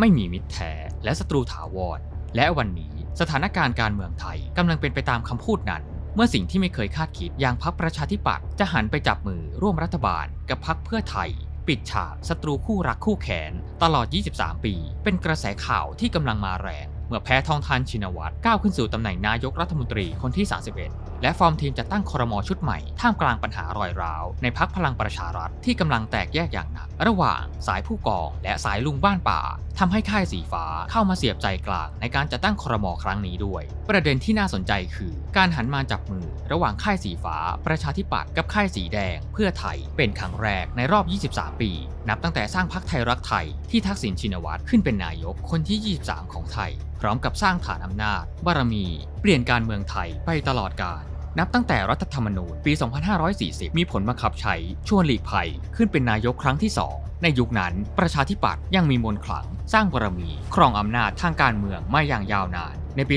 ไม่มีมิตรแท้และศัตรูถาวร และวันนี้สถานการณ์การเมืองไทยกำลังเป็นไปตามคำพูดนั้น เมื่อสิ่งที่ไม่เคยคาดคิดอย่างพักประชาธิปัตย์จะหันไปจับมือร่วมรัฐบาล กับพักเพื่อไทย ปิดฉากศัตรูคู่รักคู่แขน ตลอด 23 ปี เป็นกระแสข่าวที่กำลังมาแรง เมื่อแพ้ทองทานชินวัตรก้าวขึ้นสู่ตำแหน่งนายกรัฐมนตรีคนที่ 31 และฟอร์มทีมจะตั้งครมชุดใหม่ ท่ามกลางปัญหารอยร้าว ในพักพลังประชารัฐที่กำลังแตกแยกอย่างหนัก ระหว่างสายผู้กอง และสายลุงบ้านป่าทำให้ค่ายสีฟ้าเข้ามาเสียบใจกลาง ในการจัดตั้งครมครั้งนี้ด้วย ประเด็นที่น่าสนใจคือ การหันมาจับมือ ระหว่างค่ายสีฟ้า ประชาธิปัตย์กับค่ายสีแดง เพื่อไทยเป็นครั้งแรกในรอบ 23 ปี นับตั้งแต่สร้างพักไทยรักไทยที่ทักษิณชินวัตรขึ้นเป็นนายกคนที่ 23 ของไทย พร้อมกับสร้างฐานอำนาจบารมี เปลี่ยนการเมืองไทยไปตลอดกาล นับตั้งแต่รัฐธรรมนูญปี 2540 มีผลบังคับใช้ชวนหลีกภัย ขึ้นเป็นนายกครั้งที่ 2 ในยุคนั้นประชาธิปัตย์ยังมีมนขลัง สร้างบารมี ครองอำนาจทางการเมืองมาอย่างยาวนาน ในปี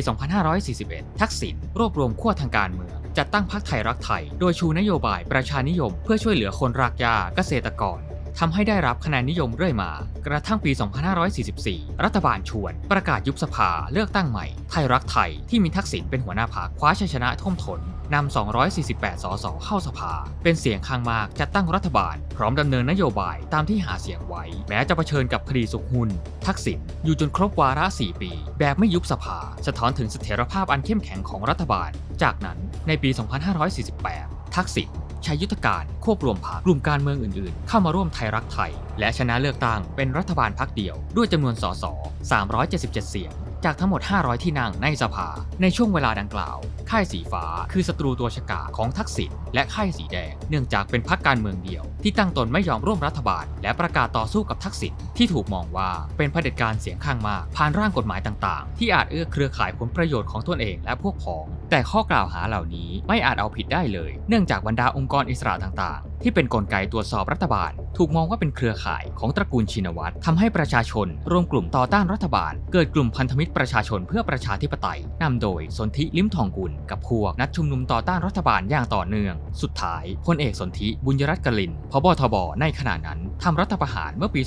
2541 ทักษิณรวบรวมขั้วทางการเมืองจัดตั้งพรรคไทยรักไทย โดยชูนโยบายประชานิยม เพื่อช่วยเหลือคนรากหญ้าเกษตรกรทำให้ได้รับคะแนนนิยมเรื่อยมา กระทั่งปี 2544 รัฐบาลชวน ประกาศยุบสภาเลือกตั้งใหม่ ไทยรักไทยที่มีทักษิณเป็นหัวหน้าพรรคคว้าชัยชนะท่วมทนน นำ 248 สส เข้าสภา เป็นเสียงข้างมากจัดตั้งรัฐบาล พร้อมดำเนินนโยบายตามที่หาเสียงไว้ แม้จะเผชิญกับคดีสุกหุนทักษิณอยู่จนครบวาระ 4 ปี แบบไม่ยุบสภา สะท้อนถึงเสถียรภาพอันเข้มแข็งของรัฐบาล จากนั้นในปี 2548 ทักษิณใช้ยุทธการควบรวมพรรคกลุ่มการเมืองอื่นๆ เข้ามาร่วมไทยรักไทย และชนะเลือกตั้งเป็นรัฐบาลพรรคเดียวด้วยจำนวนสส 377 เสียง จากทั้งหมด 500 ที่นั่งในสภา ในช่วงเวลาดังกล่าว ค่ายสีฟ้าคือศัตรูตัวฉกาจของทักษิณ และค่ายสีแดง เนื่องจากเป็นพรรคการเมืองเดียว ที่ตั้งตนไม่ยอมร่วมรัฐบาล และประกาศต่อสู้กับทักษิณที่ถูกมองว่าเป็นเผด็จการเสียงข้างมาก ผ่านร่างกฎหมายต่างๆ ที่อาจเอื้อเครือข่ายผลประโยชน์ของตนเองและพวกพ้อง แต่ข้อกล่าวหาเหล่านี้ไม่อาจเอาผิดได้เลย เนื่องจากบรรดาองค์กรอิสระต่างๆ ที่เป็นนกลไกตรวจสอบรัฐบาล ถูกมองว่าเป็นเครือข่ายของตระกูลชินวัตรทำให้ประชาชนรวมกลุ่มต่อต้านรัฐบาล เกิดกลุ่มพันธมิตรประชาชนเพื่อประชาธิปไตยนำโดยสนธิลิ้มทองกุลกับพวกนัดชุมนุมต่อต้านรัฐบาลอย่างต่อเนื่องสุดท้ายพลเอกสนธิบุญยรัตน์กลินพบทบในขณะนั้นทำรัฐประหารเมื่อปี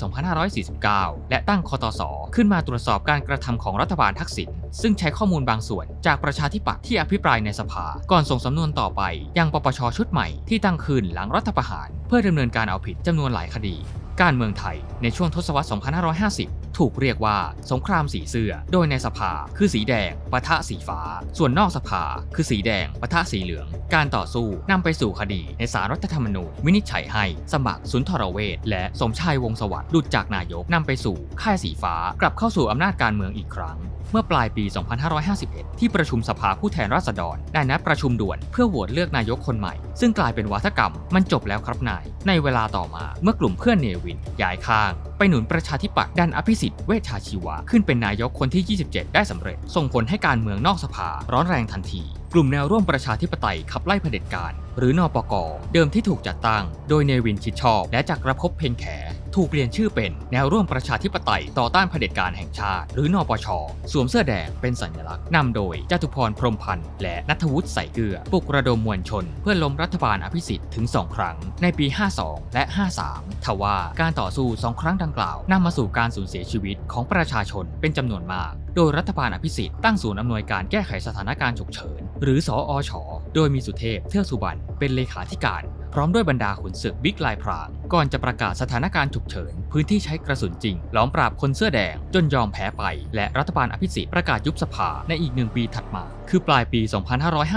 2549 และตั้งคอตสขึ้นมาตรวจสอบการกระทำของรัฐบาลทักษิณซึ่งใช้ข้อมูลบางส่วนจากประชาธิปัตย์ที่อภิปรายในสภา ก่อนส่งสำนวนต่อไป ยังปปชชุดใหม่ที่ตั้งขึ้นหลังรัฐประหาร เพื่อดำเนินการเอาผิดจำนวนหลายคดี การเมืองไทยในช่วงทศวรรษ 2550 ถูกเรียกว่าสงครามสีเสื้อ โดยในสภาคือสีแดงปะทะสีฟ้า ส่วนนอกสภาคือสีแดงปะทะสีเหลือง การต่อสู้นำไปสู่คดีในศาลรัฐธรรมนูญวินิจฉัยให้สมัครสุนทรเวชและสมชายวงสวัสดิ์หลุดจากนายกนำไปสู่ค่ายสีฟ้ากลับเข้าสู่อำนาจการเมืองอีกครั้ง เมื่อปลายปี 2551 ที่ประชุมสภาผู้แทนราษฎร ได้นัดประชุมด่วนเพื่อโหวตเลือกนายกคนใหม่ ซึ่งกลายเป็นวัฒกรรมมันจบแล้วครับนาย ในเวลาต่อมาเมื่อกลุ่มเพื่อนเนวินย้ายข้าง ไปหนุนประชาธิปัตย์ดันอภิสิทธิ์เวชชาชีวะ ขึ้นเป็นนายกคนที่ 27 ได้สำเร็จ ส่งผลให้การเมืองนอกสภา ร้อนแรงทันที กลุ่มแนวร่วมประชาธิปไตยขับไล่เผด็จการ หรือนอปก เดิมที่ถูกจัดตั้ง โดยเนวินชิดชอบ และจักรภพเพ็ญแข ถูกเปลี่ยนชื่อเป็นแนวร่วมประชาธิปไตยต่อต้านเผด็จการแห่งชาติ หรือนปช สวมเสื้อแดงเป็นสัญลักษณ์นำโดยจตุพรพรมพันธ์และนัทวุฒิใส่เกลือปลุกระดมมวลชน เพื่อล้มรัฐบาลอภิสิทธิ์ถึง 2 ครั้ง ในปี 52 และ 53ทว่าการต่อสู้สองครั้งดังกล่าวนำมาสู่การสูญเสียชีวิตของประชาชนเป็นจำนวนมาก โดยรัฐบาลอภิสิทธิ์ตั้งศูนย์อำนวยการแก้ไขสถานการณ์ฉุกเฉิน หรือสออช โดยมีสุเทพเทือกสุบรรณเป็นเลขาธิการ พร้อมด้วยบรรดาขุนศึกบิ๊กลายพรางก่อนจะประกาศสถานการณ์ฉุกเฉิน พื้นที่ใช้กระสุนจริง ล้อมปราบคนเสื้อแดง จนยอมแพ้ไป และรัฐบาลอภิสิทธิ์ประกาศยุบสภาในอีกหนึ่งปีถัดมา คือปลายปี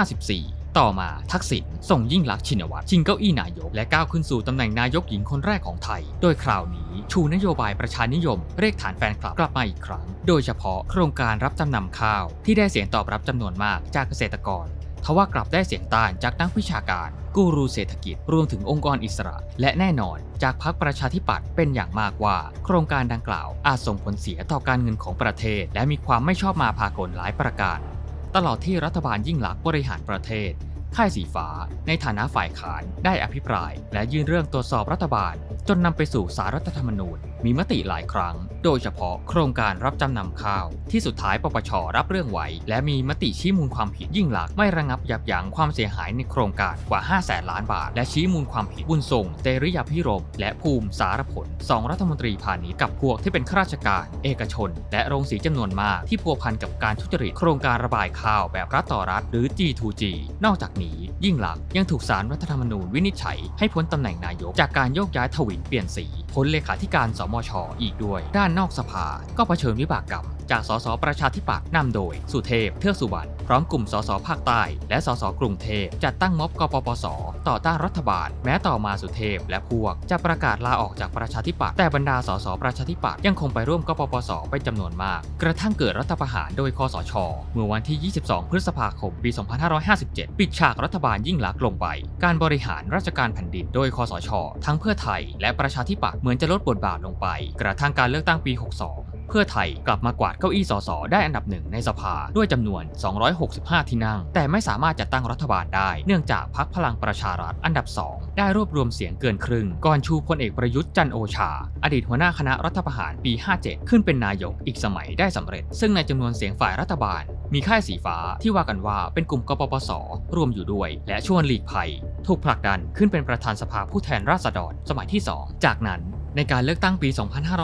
2554ต่อมาทักษิณส่งยิ่งลักษณ์ชินวัตรชิงเก้าอี้นายก และก้าวขึ้นสู่ตำแหน่งนายกหญิงคนแรกของไทย โดยคราวนี้ชูนโยบายประชานิยม เรียกฐานแฟนคลับกลับมาอีกครั้ง โดยเฉพาะโครงการรับจำนำข้าว ที่ได้เสียงตอบรับจำนวนมากจากเกษตรกร ทว่ากลับได้เสียงต้านจากนักวิชาการ กูรูเศรษฐกิจ รวมถึงองค์กรอิสระ และแน่นอน จากพรรคประชาธิปัตย์เป็นอย่างมากว่า โครงการดังกล่าวอาจส่งผลเสียต่อการเงินของประเทศ และมีความไม่ชอบมาพากลหลายประการ ตลอดที่รัฐบาลยิ่งหลักบริหารประเทศ ค่ายสีฟ้า ในฐานะฝ่ายค้านได้อภิปราย และยื่นเรื่องตรวจสอบรัฐบาล จนนำไปสู่สารรัฐธรรมนูญ มีมติหลายครั้ง โดยเฉพาะโครงการรับจำนำข้าว ที่สุดท้ายปปชรับเรื่องไว้ และมีมติชี้มูลความผิดยิ่งหลักไม่ระงับยับยั้งความเสียหายในโครงการกว่า 5 0 0แสนล้านบาท และชี้มูลความผิดบุญส่งเตริยพิรม และภูมิสารผลสองรัฐมนตรีพาณิชย์กับพวกที่เป็นข้าราชการ เอกชน และโรงสีจำนวนมากที่พัวพันกับการทุจริตโครงการระบายข้าวแบบรัฐต่อรัฐหรือ G2G นอกจากนี้ ยิ่งหลักยังถูกสารรัฐธรรมนูญวินิจฉัย ให้พ้นตำแหน่งนายกจากการโยกย้ายทวินเปลี่ยนสี พ้นเลขาธิการสมชอีกด้วย ด้านนอกสภาก็เผชิญวิบากกรรม จากสสประชาธิปัตย์นำโดย สุเทพ เทือกสุวรรณ ร้อมกลุ่มสสภาคใต้และสสกรุงเทพจัดตั้งม็อบกปปส ต่อต้านรัฐบาล แม้ต่อมาสุเทพและพวกจะประกาศลาออกจากประชาธิปัตย์แต่บรรดาสสประชาธิปัตย์ยังคงไปร่วมกปปสเป็นจำนวนมาก กระทั่งเกิดรัฐประหารโดยคอสช เมื่อวันที่ 22 พฤษภาคม ปี 2557 ปิดฉากรัฐบาลยิ่งลักษณ์ลงไป การบริหารราชการแผ่นดินโดยคอสช ทั้งเพื่อไทย และประชาธิปัตย์เหมือนจะลดบทบาทลงไป กระทั่งการเลือกตั้งปี 62 เพื่อไทยกลับมากวาดเก้าอี้สสได้อันดับหนึ่งในสภาด้วยจำนวน2 6 265 ที่นั่ง แต่ไม่สามารถจัดตั้งรัฐบาลได้ เนื่องจากพักพลังประชารัฐอันดับ 2 ได้รวบรวมเสียงเกินครึ่ง ก่อนชูพลเอกประยุทธ์จันโอชา อดีตหัวหน้าคณะรัฐประหารปี 57 ขึ้นเป็นนายกอีกสมัยได้สำเร็จ ซึ่งในจำนวนเสียงฝ่ายรัฐบาล มีค่ายสีฟ้าที่ว่ากันว่าเป็นกลุ่มกปปส รวมอยู่ด้วย และชวนหลีกภัย ถูกผลักดันขึ้นเป็นประธานสภาผู้แทนราษฎรสมัยที่ 2 จากนั้นในการเลือกตั้งปี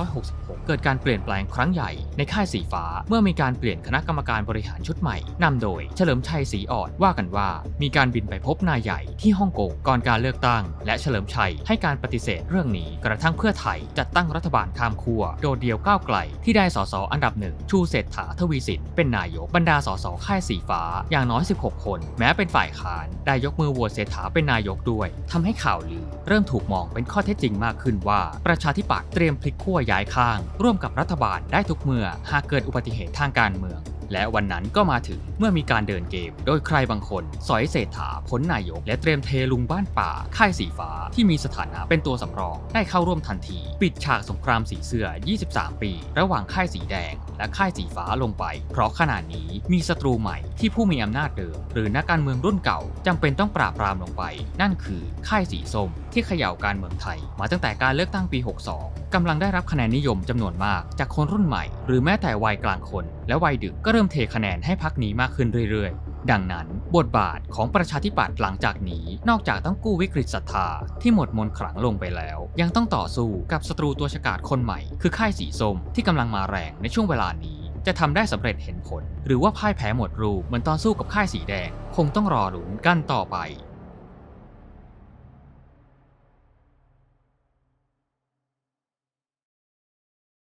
2566 เกิดการเปลี่ยนแปลงครั้งใหญ่ในค่ายสีฟ้า เมื่อมีการเปลี่ยนคณะกรรมการบริหารชุดใหม่นำโดยเฉลิมชัยศรีอ่อนว่ากันว่า มีการบินไปพบนายใหญ่ที่ฮ่องกงก่อนการเลือกตั้ง และเฉลิมชัยให้การปฏิเสธเรื่องนี้กระทั่งเพื่อไทยจัดตั้งรัฐบาลข้ามขั้วโดดเดียวก้าวไกลที่ได้สสอันดับหนึ่งชูเศรษฐาทวีสินเป็นนายกบรรดาสสค่ายสีฟ้า อย่างน้อย 16 คน แม้เป็นฝ่ายค้านได้ยกมือโหวตเศรษฐาเป็นนายกด้วยทำให้ข่าวลือ เริ่มถูกมองเป็นข้อเท็จจริงมากขึ้นว่าประชาธิปัตย์เตรียมพลิกขั้วย้ายข้างร่วมกับรัฐบาลได้ทุกเมื่อหากเกิดอุบัติเหตุทางการเมือง และวันนั้นก็มาถึงเมื่อมีการเดินเกม โดยใครบางคนสอยเศรษฐาพ้นนายก และเตรียมเทลุงบ้านป่า ค่ายสีฟ้าที่มีสถานะเป็นตัวสำรองได้เข้าร่วมทันที ปิดฉากสงครามสีเสื้อ 23 ปี ระหว่างค่ายสีแดง และค่ายสีฟ้าลงไป เพราะขณะนี้มีศัตรูใหม่ที่ผู้มีอำนาจเดิม หรือนักการเมืองรุ่นเก่าจำเป็นต้องปราบปรามลงไป นั่นคือค่ายสีส้มที่เขย่าการเมืองไทย มาตั้งแต่การเลือกตั้งปี 62กำลังได้รับคะแนนนิยมจำนวนมาก จากคนรุ่นใหม่ หรือแม้แต่วัยกลางคน และวัยดึกก็เริ่มเทคะแนนให้พักนี้มากขึ้นเรื่อยๆ ดังนั้นบทบาทของประชาธิปัตย์หลังจากนี้นอกจากต้องกู้วิกฤตศรัทธาที่หมดมนขลังลงไปแล้ว ยังต้องต่อสู้กับศัตรูตัวฉกาจคนใหม่ คือค่ายสีส้มที่กำลังมาแรงในช่วงเวลานี้ จะทำได้สำเร็จเห็นผล หรือว่าพ่ายแพ้หมดรูปเหมือนตอนสู้กับค่ายสีแดง คงต้องรอลุ้นกันต่อไป